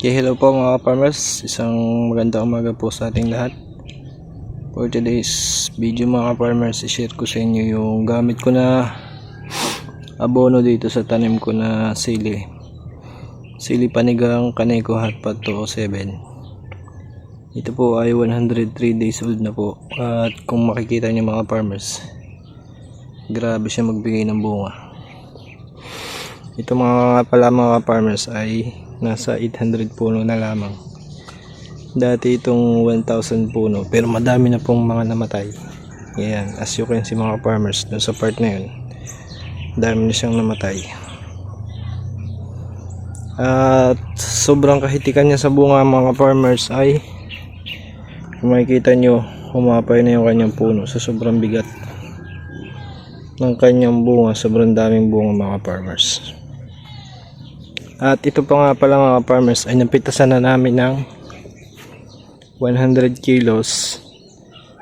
Okay, hello po mga farmers. Isang magandang umaga po sa ating lahat. For today's video mga farmers, i-share ko sa inyo yung gamit ko na abono dito sa tanim ko na sili. Sili panigang Kaneko Hotpot 207. Ito po ay 103 days old na po. At kung makikita niyo mga farmers, grabe siya magbigay ng bunga. Ito mga pala mga farmers ay nasa 800 puno na lamang. Dati itong 1,000 puno pero madami na pong mga namatay. Yan, as you can see mga farmers dun sa part na yun. Dami na siyang namatay. At sobrang kahitikan niya sa bunga mga farmers ay kung makikita nyo humapay na yung kanyang puno sa sobrang bigat ng kanyang bunga sobrang daming bunga mga farmers at ito pa nga pala mga farmers ay napitasan na namin ng 100 kilos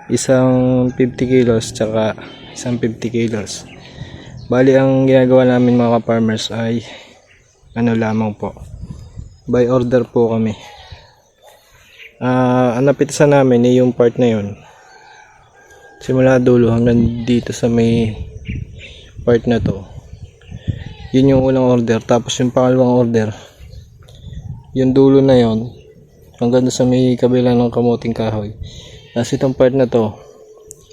isang 50 kilos tsaka isang 50 kilos. Bali ang ginagawa namin mga farmers ay ano lamang po by order po kami. Ah, ang napitasan namin ay yung part na yun. Simula dulo hanggang dito sa may part na to yun yung unang order tapos yung pangalawang order yung dulo na yon hanggang sa may kabila ng kamuting kahoy. Tapos itong part na to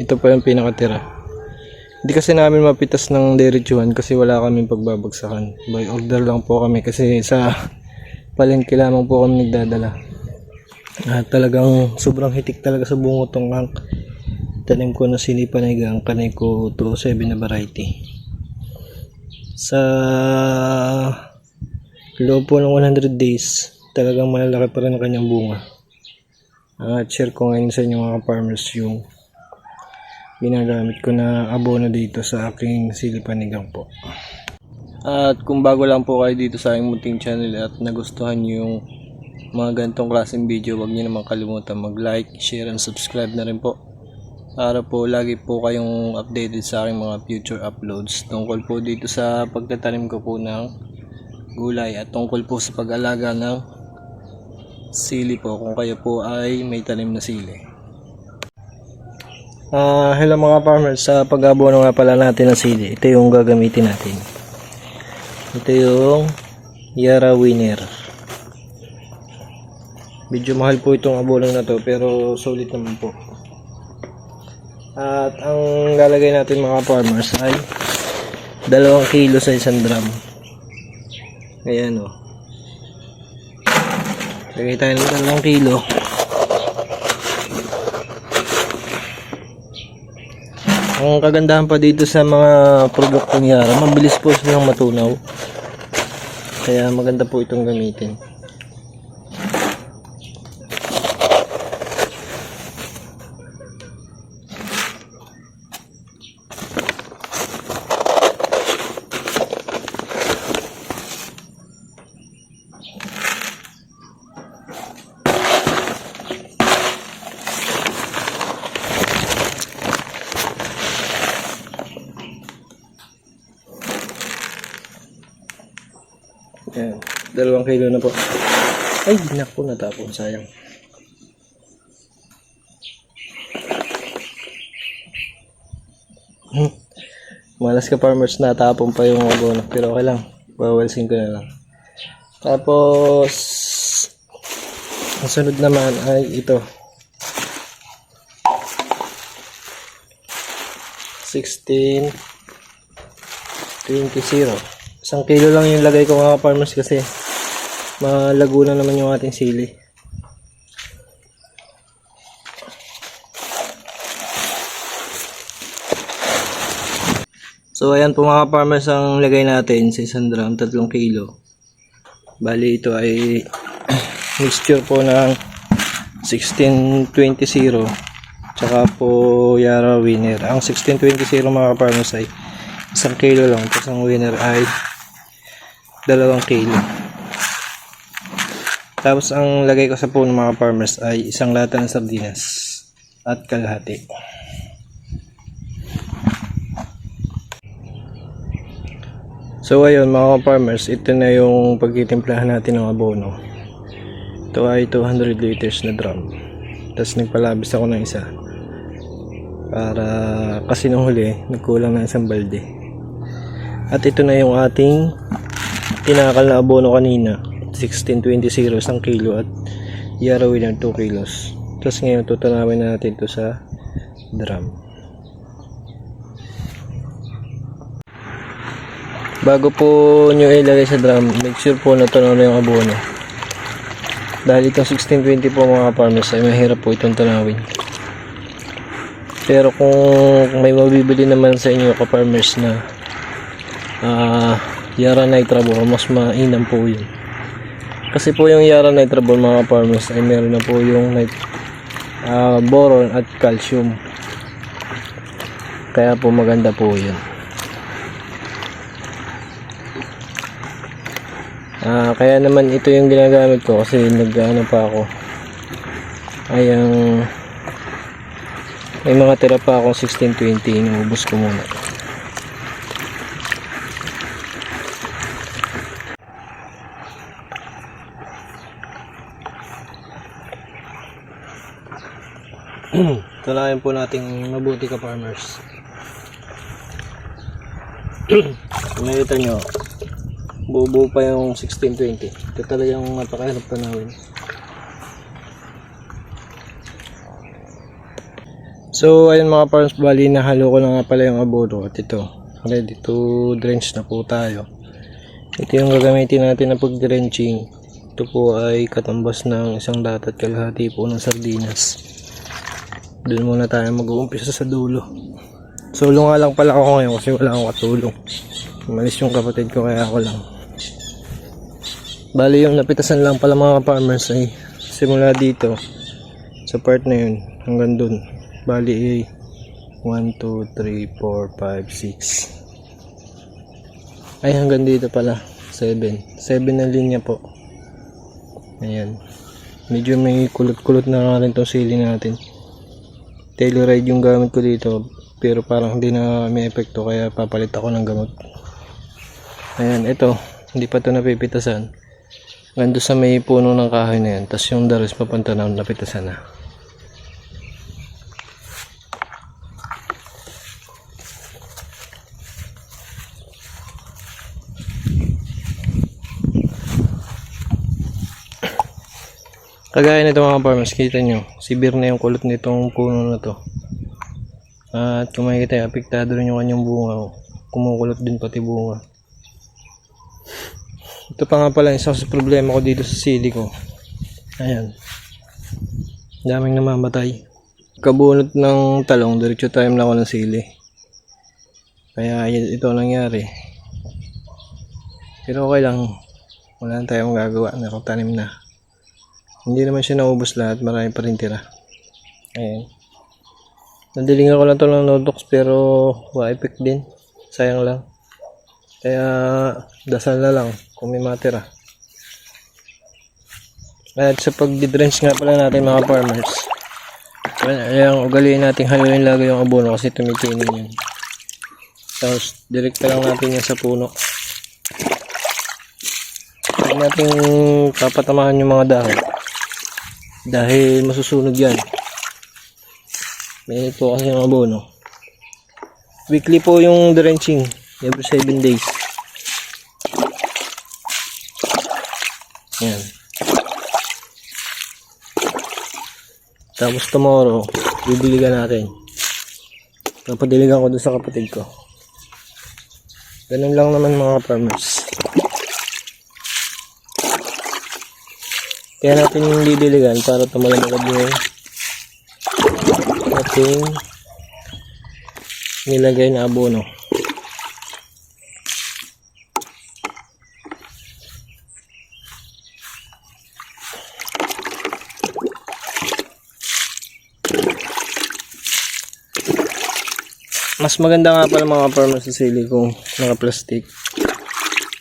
ito pa yung pinakatira. Hindi kasi namin mapitas ng diretsuhan kasi wala kaming pagbabagsakan. By order lang po kami kasi sa palengke lamang po kami nagdadala. At talagang sobrang hitik talaga sa bungotong ang tanim ko na sinipanigang kanay ko 207 na variety sa loob po ng 100 days talagang malalaki pa rin ang kanyang bunga. At share ko ngayon sa inyo mga farmers yung ginagamit ko na abono dito sa aking silipanigang po. At kung bago lang po kayo dito sa aking munting channel at nagustuhan yung mga ganitong klaseng video wag nyo naman kalimutan mag like, share and subscribe na rin po para po lagi po kayong updated sa aking mga future uploads tungkol po dito sa pagtatanim ko po ng gulay at tungkol po sa pag-alaga ng sili po kung kayo po ay may tanim na sili. Ah, hello mga farmers, sa pag-abono nga pala natin ng sili, ito yung gagamitin natin. Ito yung Yara Winner. Medyo mahal po itong abono na to pero solid naman po. At ang lalagay natin mga farmers ay dalawang kilo sa isang drum. Ayan o. Lagay tayo ng dalawang kilo. Ang kagandahan pa dito sa mga produkto ni Yara, mabilis po silang matunaw. Kaya maganda po itong gamitin. Ayan, dalawang kilo na po. Ay, naku, natapon, sayang. Hmm. Malas ka farmers, natapon pa yung abono. Pero okay lang, bawalsin ko na lang. Tapos, ang sunod naman ay ito. 16 20 Isang kilo lang yung lagay ko mga farmers kasi malago na naman yung ating sili. So ayan po mga farmers ang lagay natin sa isang drum, 3 kilo. Bali ito ay mixture po ng 1620 tsaka po Yara Winner. Ang 1620 mga farmers ay isang kilo lang tapos ang winner ay dalawang kilo tapos ang lagay ko sa puno mga farmers ay isang lata ng sardinas at kalahati so ayun mga farmers ito na yung pagtitimplahan natin ng abono Ito ay 200 liters na drum. Tapos nagpalabis ako ng isa. Para kasi nung huli, nagkulang na isang balde. At ito na yung ating tinakal na abono kanina. 1620 isang kilo at Yara Winner 2 kilos. Tapos ngayon tutunawin na natin ito sa drum. Bago po nyo ilagay sa drum, make sure po na tunaw na yung abono. Dahil itong 1620 po mga farmers ay mahirap po itong tunawin. Pero kung may mabibili naman sa inyo ka farmers na ah Yara Nitrabor, mas mainam po yun. Kasi po yung Yara Nitrabor mga farmers ay meron na po yung nit ah, boron at calcium. Kaya po maganda po yun. Ah, kaya naman ito yung ginagamit ko kasi nag-ano pa ako. Ay ang may mga tira pa akong 1620 inubos ko muna. Tulayan po nating mabuti ka farmers. Nakita nyo, buo pa yung 1620. Ito talaga yung napakahirap tanawin. So, ayun mga farms, bali nahalo ko na nga pala yung abono at ito. Ready to drench na po tayo. Ito yung gagamitin natin na pag-drenching. Ito po ay katambas ng isang lahat at kalahati po ng sardinas. Doon muna tayo mag-uumpisa sa dulo. Solo nga lang pala ako ngayon kasi wala akong katulong. Umalis yung kapatid ko kaya ako lang. Bali yung napitasan lang pala mga farmers ay simula dito sa part na yun hanggang dun. Bali ay 1, 2, 3, 4, 5, 6. Ay hanggang dito pala 7. 7 na linya po. Ayan. Medyo may kulot-kulot na nga rin itong sili natin. Telluride yung gamit ko dito pero parang hindi na may epekto kaya papalit ako ng gamot. Ayan, ito. Hindi pa ito napipitasan. Gando sa may puno ng kahoy na yan. Tapos yung daros papunta na napitasan na. Kagaya nito mga farmers, kita nyo, sibir na yung kulot nitong puno na to. At kung makikita, apektado rin yung kanyang bunga. oh. Kumukulot din pati bunga. Ito pa nga pala isa sa problema ko dito sa sili ko. Ayan. Daming namamatay. Kabunot ng talong, diretso time lang ako ng sili. Kaya ito ang nangyari. Pero okay lang. Wala na tayong gagawa na kung tanim na. Hindi naman siya naubos lahat, marami pa rin tira. Ayan. Nadilingan ko lang to ng nodox pero wa effect din. Sayang lang. Kaya dasal na lang kung may matira. At sa pag-drench nga pala natin mga farmers. Ayan, ugaliin natin haluin lagi yung abono kasi tumitinin yun. Tapos direkta lang natin yan sa puno. Huwag natin papatamahan yung mga dahon. Dahil masusunog yan. Mainit po kasi yung abono. Weekly po yung drenching. Every 7 days. Yan. Tapos tomorrow, bibiligan natin. Papadiligan ko dun sa kapatid ko. Ganun lang naman mga farmers. Kaya natin yung didiligan para tumalagad yung ating nilagay na abono. Mas maganda nga pala mga farmers sa sili kung naka-plastic.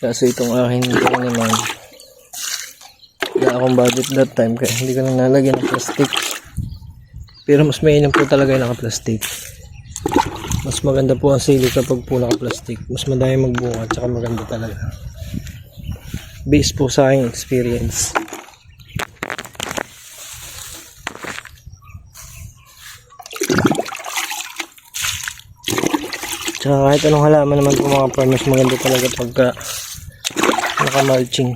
Kasi itong akin ito naman wala akong budget that time kaya hindi ko na nalagyan ng plastic. Pero mas mainam po talaga yung naka-plastic. Mas maganda po ang sili kapag po naka-plastic. Mas madami magbunga at saka maganda talaga. Based po sa aking experience. Tsaka kahit anong halaman naman po mga farmers maganda talaga pagka naka-mulching.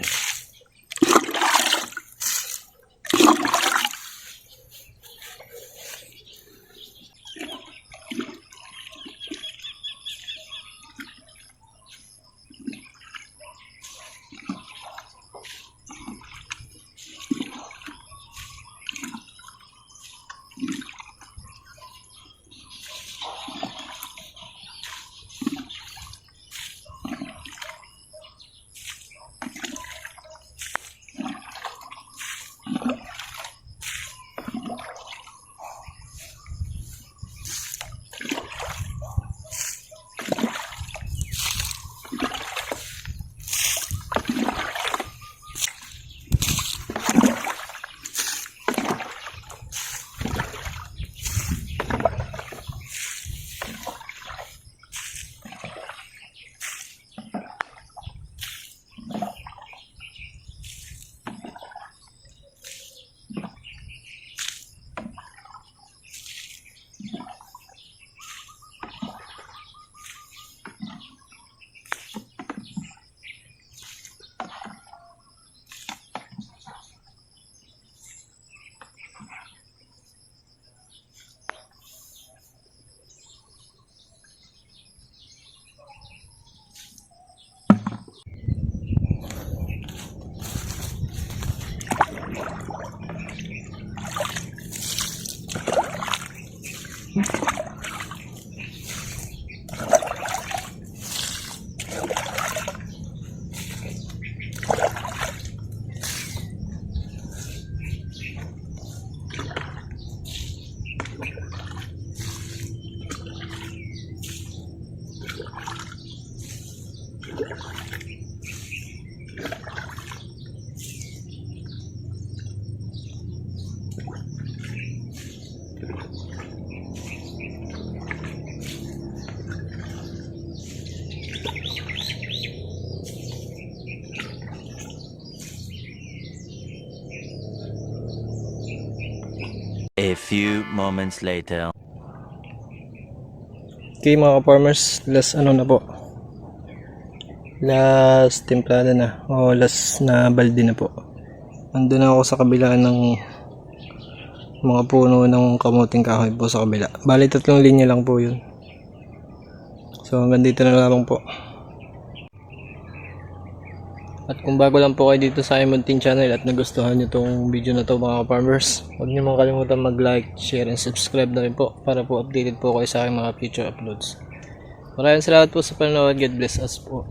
A few moments later. Okay mga farmers, last ano na po. Last templada na. O last na balde na po. Nandun na ako sa kabila ng mga puno ng kamuting kahoy po sa kabila. Bali tatlong linya lang po yun. So hanggang dito na lamang po. At kung bago lang po kayo dito sa Imon Team Channel at nagustuhan nyo tong video na to mga farmers, huwag nyo mga kalimutan mag-like, share, and subscribe na rin po para po updated po kayo sa aking mga future uploads. Maraming salamat po sa panonood. God bless us po.